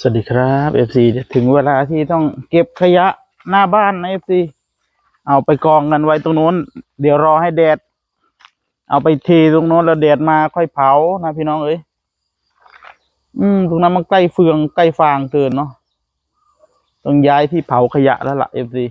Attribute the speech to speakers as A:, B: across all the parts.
A: สวัสดีครับเอฟซีถึงเวลาที่ต้องเก็บขยะหน้าบ้านนะเอฟซีเอาไปกองกันไว้ตรงนู้น เดี๋ยวรอให้แดด เอาไปเทตรงโน้นแล้วแดดมาค่อยเผานะพี่น้องเอ้ยอืมตรงนั้นมันใกล้เฟืองใกล้ฟางเกินเนาะต้องย้ายที่เผาขยะแล้วล่ะเอฟซี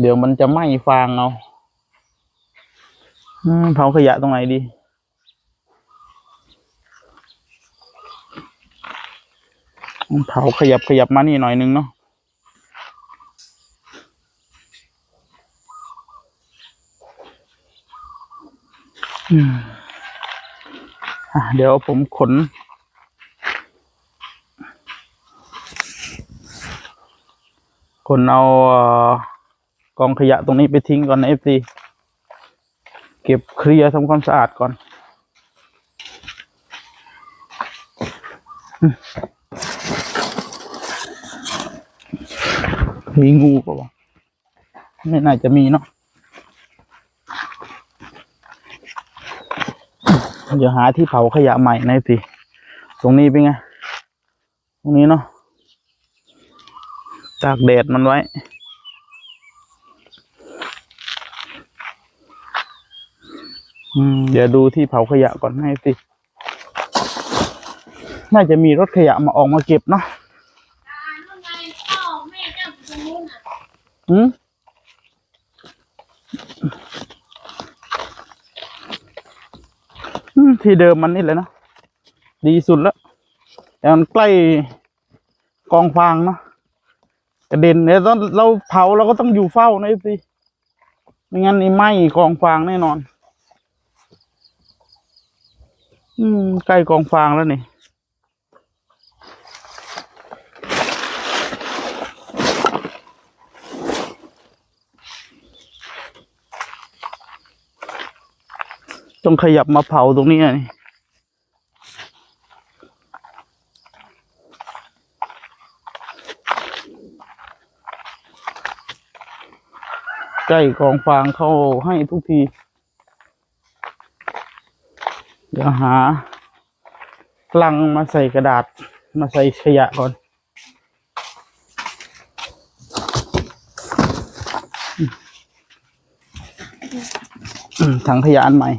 A: เดี๋ยวมันจะไหม้ฟางเอาอืมเผาขยะตรงไหนดี เผาขยับขยับมานี่หน่อยนึงเนาะอือะเดี๋ยวผมขน ขนเอากองขยะตรงนี้ไปทิ้งก่อนนะเอฟซีเก็บเคลียร์ทำความสะอาดก่อน มีงูเปล่าวะไม่น่าจะมีเนาะเดี๋ยวหาที่เผาขยะใหม่นะพี่ตรงนี้เป็นไง ตรงนี้เนาะตากแดดมันไว้อืมเดี๋ยวดูที่เผาขยะก่อนให้สิ น่าจะมีรถขยะมาออกมาเก็บเนาะ
B: อ่านู่นไงพ่อแม่เจ้าอยู่ตรงนู้นน่ะ
A: อืมที่เดิมมันนี่เลยนะดีสุดแล้วแต่มันใกล้กองฟางเนาะกระเด็นเนี่ยตอนเราเผาเราก็ต้องอยู่เฝ้านะสิไม่งั้นนี่ไหม้กองฟางแน่นอน อืมใกล้กองฟางแล้วนี่ ต้องขยับมาเผาตรงนี้นี่ใกล้กองฟางเข้าให้ทุกที เดี๋ยวหาลังมาใส่กระดาษมาใส่ขยะก่อน ถังขยะอันใหม่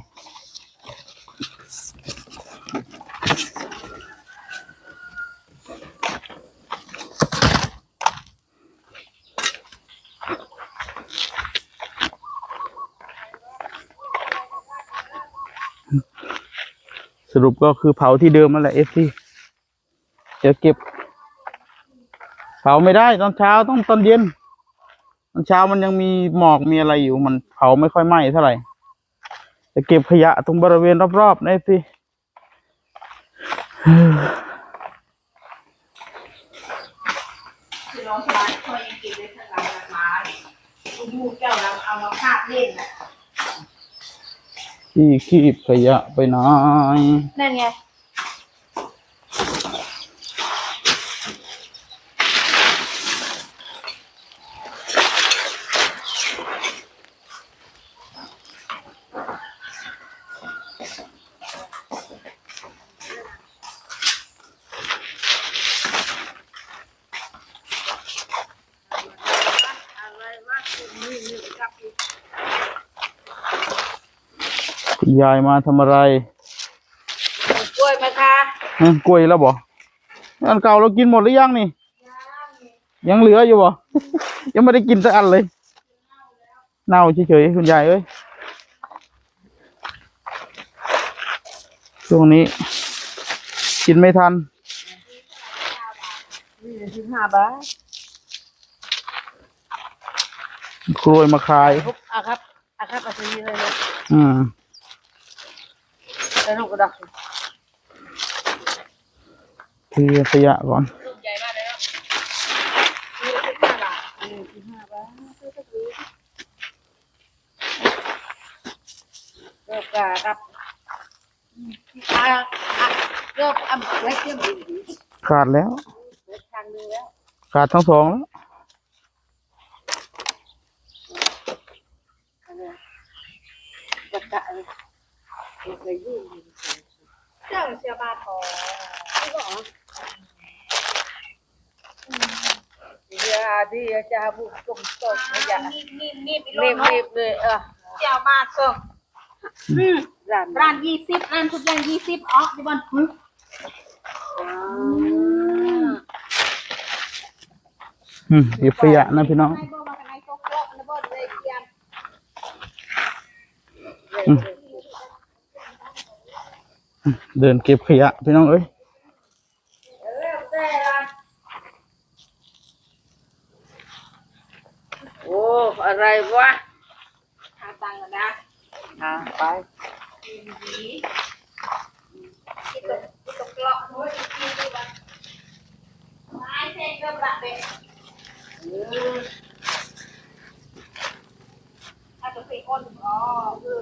A: รุปก็คือเผาที่เดิมนั่นแหละเอฟซีเดี๋ยวเก็บ เผาไม่ได้ตอนเช้าต้องตอนเย็น ตอนเช้ามันยังมีหมอกมีอะไรอยู่มันเผาไม่ค่อยไหม้เท่าไหร่จะเก็บขยะตรงบริเวณรอบๆนะสิ
B: คือน้องชายคอยยังกินเลยทั้งหลังหลังมาลูกเจ้าเราเอามาพาดเล่นนะ
A: ขี้คีบขยะไปไหน
B: นั่นไง
A: คุณยายมาทำอะไร
B: กล้วยมาค่ะ
A: ฮะกล้วยแล้วบ่อันเก่าเรากินหมดหรือยังนี่ ยังเหลืออยู่บ่ ยังไม่ได้กินสักอันเลย เน่าเฉยๆคุณยายเอ้ยช่วงนี้ กินไม่ทัน
B: สิบห้าบาท
A: กล้วยมาขาย
B: ทุกอะครับอะครับอาชีพเลยนะ
A: อืม
B: แล้วลูกกระดัก
A: เคลียร์ขยะก่อน
B: ลูกใหญ่มากเลยเนาะนี่สิบห้าบาทอันนี้สิบห้าบาทซื้อสักทีเลิกกะครับอะอะเลิกอะไว้เตรียมดีดี
A: ขาดแล้ว
B: เลิกทางนึงแล้ว
A: ขาดทั้งสองแล้ว
B: อันนี้จะกะเลย เลิกเลยยื่นเจ้าเสียบาทองนี่ก็อ๋อ
C: เดี๋ยวที่จะบุกกลุ่มตกขยะ
B: นี่นี่นี่ไป
C: รี
B: ล
C: บ
B: ง
C: รีบเลยเออ
B: เสียบาทสองอืม
C: ร้าน
B: ร้านยี่สิบร้านทุกอย่างยี่สิบออกที่บ้านปึ๊บ
A: อืมเก็บขยะนะพี่น้อง
B: ให้บอกว่ากันไหนตกโลกนะบ่เลยเตรียม
A: อืม เดินเก็บขยะพี่น้องเอ้ย
C: โอ้อะไรวะ
B: หาตังค์กันนะ
C: อ่าไป
B: กินดีกินตกกินตกโลกโอ้ยกินดีบ้านไม้เส้นก็ประเด็นถ้าจะไปอ้นอ๋อคือ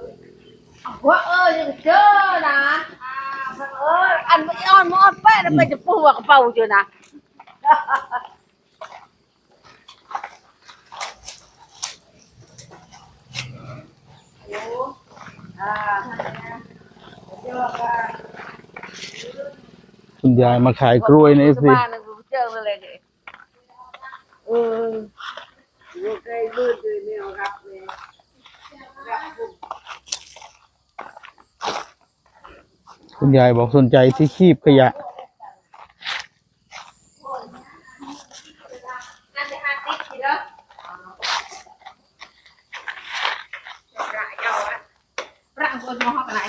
B: ว่าเออยังเจอนะอ่าบัง เออ
C: อันไม่อ่อนมอดแป้แล้วไปจะปูกระเป๋าอยู่นะ
A: คุณยายมาขายกล้วยในสิ
C: บ้านนึงเจอเลยเลยเอออยู่ใกล้มืดเลยเนี่ยครับเนี่ยรับบุก
A: คุณยายบอกสนใจที่คีบขยะ
B: นั่นจะห้าสิบทีแล้วประเจ้าอะประบนมอกัน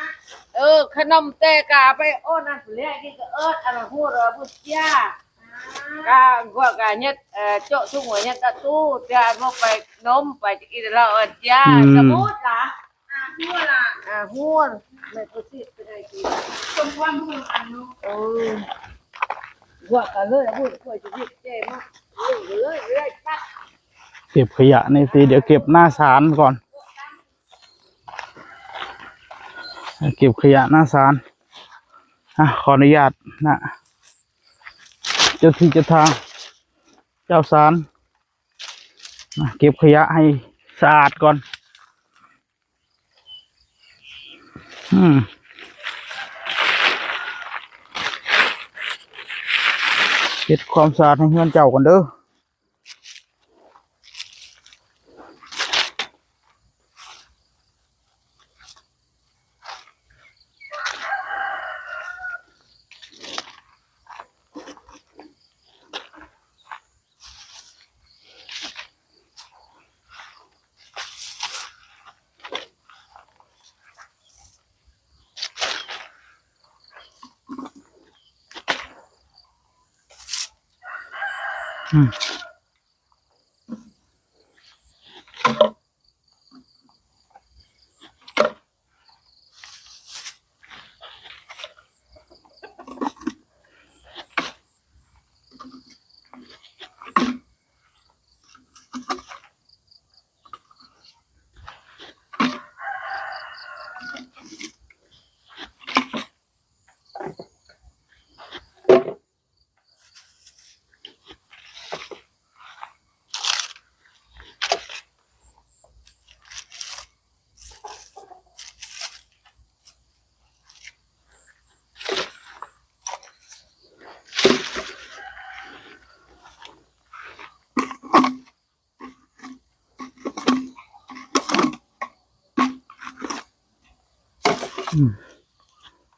B: เลยชูตักตวงงอโลกมาเนาะ
A: ไอ้จีจี้จีจี้หยศหยศ
C: อ้าว
B: มึงเคยกินมาโดนกินหมดแล้วเนี่ย
C: ในสำไหนในเออจะทำหัวในหัวก็เจอว่าไปกลับหน้ากลับหลังที่จะนอนเลย
B: อันดาเมื่ออันดา
C: อัดดาน่ะหัวเหรอ
B: อ่า
C: เออ ขนมเตกาไปโอ้นั่นเรียกนี่ก็เอิดอันนั้นหัวเหรอพุทธเจ้ากาพวกกาเน็ดเอ่อโจ๊ะทุ่งหัวเน็ดตะตู้จะพวกไปนมไปอีกแล้วเอิดจ้าสมุดล่ะ
B: อ่าหัวล่ะ
C: อ่าหัวไม่พุทธิไปได้กิน
B: คนความพูดอันนู้น
C: เออพวกกันเลยพูดพวกจะยิบเจ้มากเรื่อยเรื่อยปัก
A: เก็บขยะในสิเดี๋ยวเก็บหน้าศาลก่อน เก็บขยะหน้าศาลอะขออนุญาตนะเจ้าที่เจ้าทาง เจ้าศาลเก็บขยะให้สะอาดก่อน อืมเก็บความสะอาดให้เพื่อนเจ้ากันเด้อ อื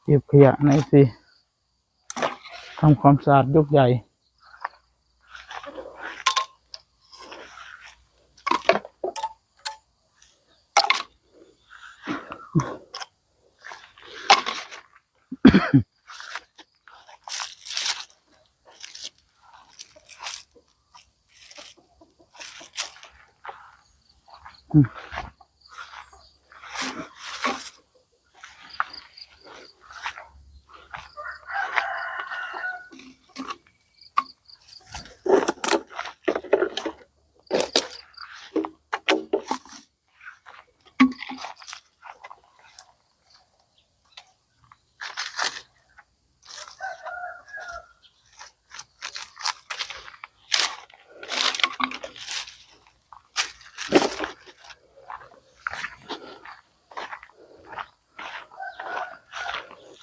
A: เก็บขยะในสิทำความสะอาดยกใหญ่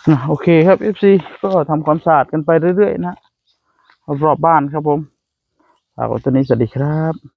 A: นะโอเคครับ FC ก็ทำความสะอาดกันไปเรื่อยๆนะรอบบ้านครับผมฝากไว้ตัวนี้สวัสดีครับ